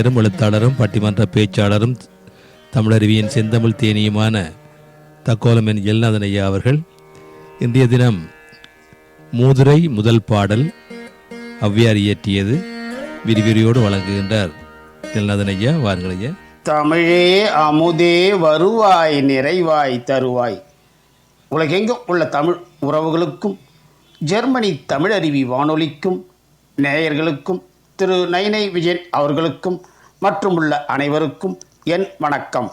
கவிஞரும் எழுத்தாளரும் பட்டிமன்ற பேச்சாளரும் தமிழருவியின் செந்தமிழ் தேனியுமான தக்கோலம் என் எல்நாதன் ஐயா அவர்கள் இன்றைய தினம் மூதுரை முதல் பாடல் அவ்வியார் இயற்றியது விரிவிரியோடு வழங்குகின்றார் எல்நாதன் ஐயா வாருங்கள் ஐயா. தமிழே அமுதே வருவாய் நிறைவாய் தருவாய். உலகெங்கும் உள்ள தமிழ் உறவுகளுக்கும் ஜெர்மனி தமிழருவி வானொலிக்கும் நேயர்களுக்கும் திரு நைனை விஜயன் அவர்களுக்கும் மற்றும் உள்ள அனைவருக்கும் என் வணக்கம்.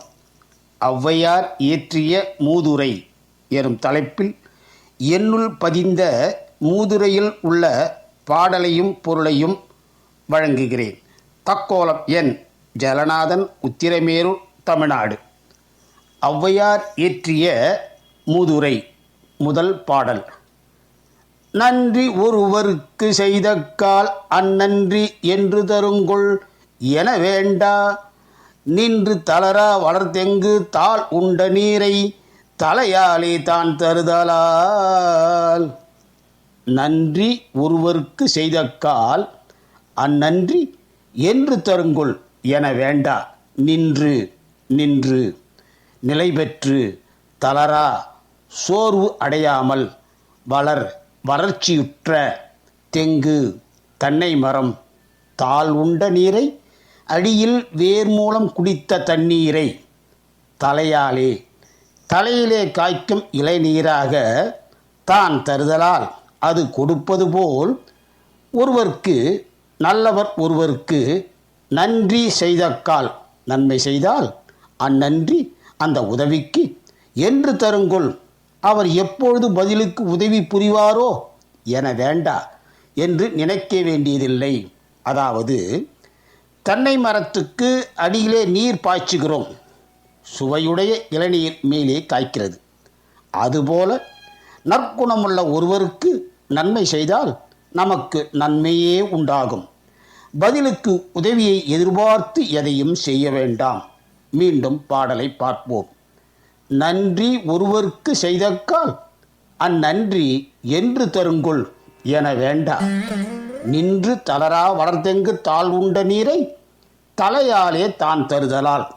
ஔவையார் இயற்றிய மூதுரை எனும் தலைப்பில் என்னுள் பதிந்த மூதுரையில் உள்ள பாடலையும் பொருளையும் வழங்குகிறேன். தக்கோலம் என் ஜலநாதன் உத்திரமேரு தமிழ்நாடு. ஔவையார் இயற்றிய மூதுரை முதல் பாடல். நன்றி ஒருவருக்கு செய்த கால் அந்நன்றி என்று தருங்கொள். என வேண்டா. நின்று தளரா வளர்த்தெங்கு தாள் உண்ட நீரை தலையாலே தான் தருதலால். நன்றி ஒருவருக்கு செய்த கால் அந்நன்றி என்று தருங்கொள். என வேண்டா. நின்று நின்று. நிலை பெற்று தளரா. சோர்வு அடையாமல் வளர். வறட்சியுற்ற தெங்கு தென்னை மரம் தாள் உண்ட நீரை அடியில் வேர் மூலம் குடித்த தண்ணீரை தலையாலே தலையிலே காய்க்கும் இளைநீராக தான் தருதலால் அது கொடுப்பது போல் ஒருவர்க்கு நல்லவர் ஒருவருக்கு நன்றி செய்தக்கால் நன்மை செய்தால் அந்நன்றி அந்த உதவிக்கு என்று தருங்கொள். அவர் எப்பொழுது பதிலுக்கு உதவி புரிவாரோ என வேண்டா என்று நினைக்க வேண்டியதில்லை. அதாவது தென்னை மரத்துக்கு அடியிலே நீர் பாய்ச்சுகிறோம். சுவையுடைய இளநீர் மேலே காய்க்கிறது. அதுபோல நற்குணமுள்ள ஒருவருக்கு நன்மை செய்தால் நமக்கு நன்மையே உண்டாகும். பதிலுக்கு உதவியை எதிர்பார்த்து எதையும் செய்ய வேண்டாம். மீண்டும் பாடலை பார்ப்போம். நன்றி ஒருவருக்கு செய்தக்கால் அந்நன்றி என்று தருங்கொள் என வேண்டா. நின்று தளரா வளர்த்தெங்கு தாழ் உண்ட நீரை தலையாலே தான் தருதலால்.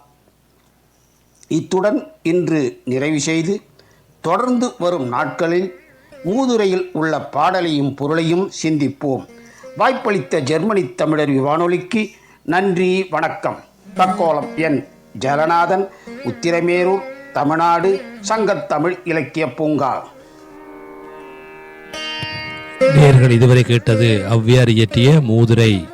இத்துடன் இன்று நிறைவு செய்து தொடர்ந்து வரும் நாட்களில் மூதுரையில் உள்ள பாடலையும் பொருளையும் சிந்திப்போம். வாய்ப்பளித்த ஜெர்மனி தமிழர் வானொலிக்கு நன்றி வணக்கம். தக்கோலம் என் ஜலநாதன் உத்திரமேரூர். தமிழ்நாடு சங்கத்தமிழ் இலக்கிய பூங்கா. நேர்கள் இதுவரை கேட்டது அவ்வியார் இயற்றிய மூதுரை.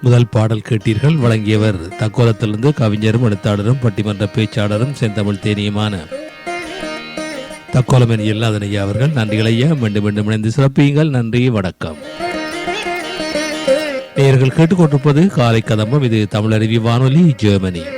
முதல் பாடல் கேட்டீர்கள் வழங்கியவர் தக்கோலத்திலிருந்து கவிஞரும் எழுத்தாளரும் பட்டிமன்ற பேச்சாளரும் செந்தமிழ் தேனியுமான தக்கோலம் என் இல்லாதனையா அவர்கள். நன்றிகளையா மீண்டும் மீண்டும் இணைந்து சிறப்பியுங்கள். நன்றி வணக்கம். நேர்கள் கேட்டுக்கொண்டிருப்பது காலை கதம்பம். இது தமிழருவி வானொலி ஜெர்மனி.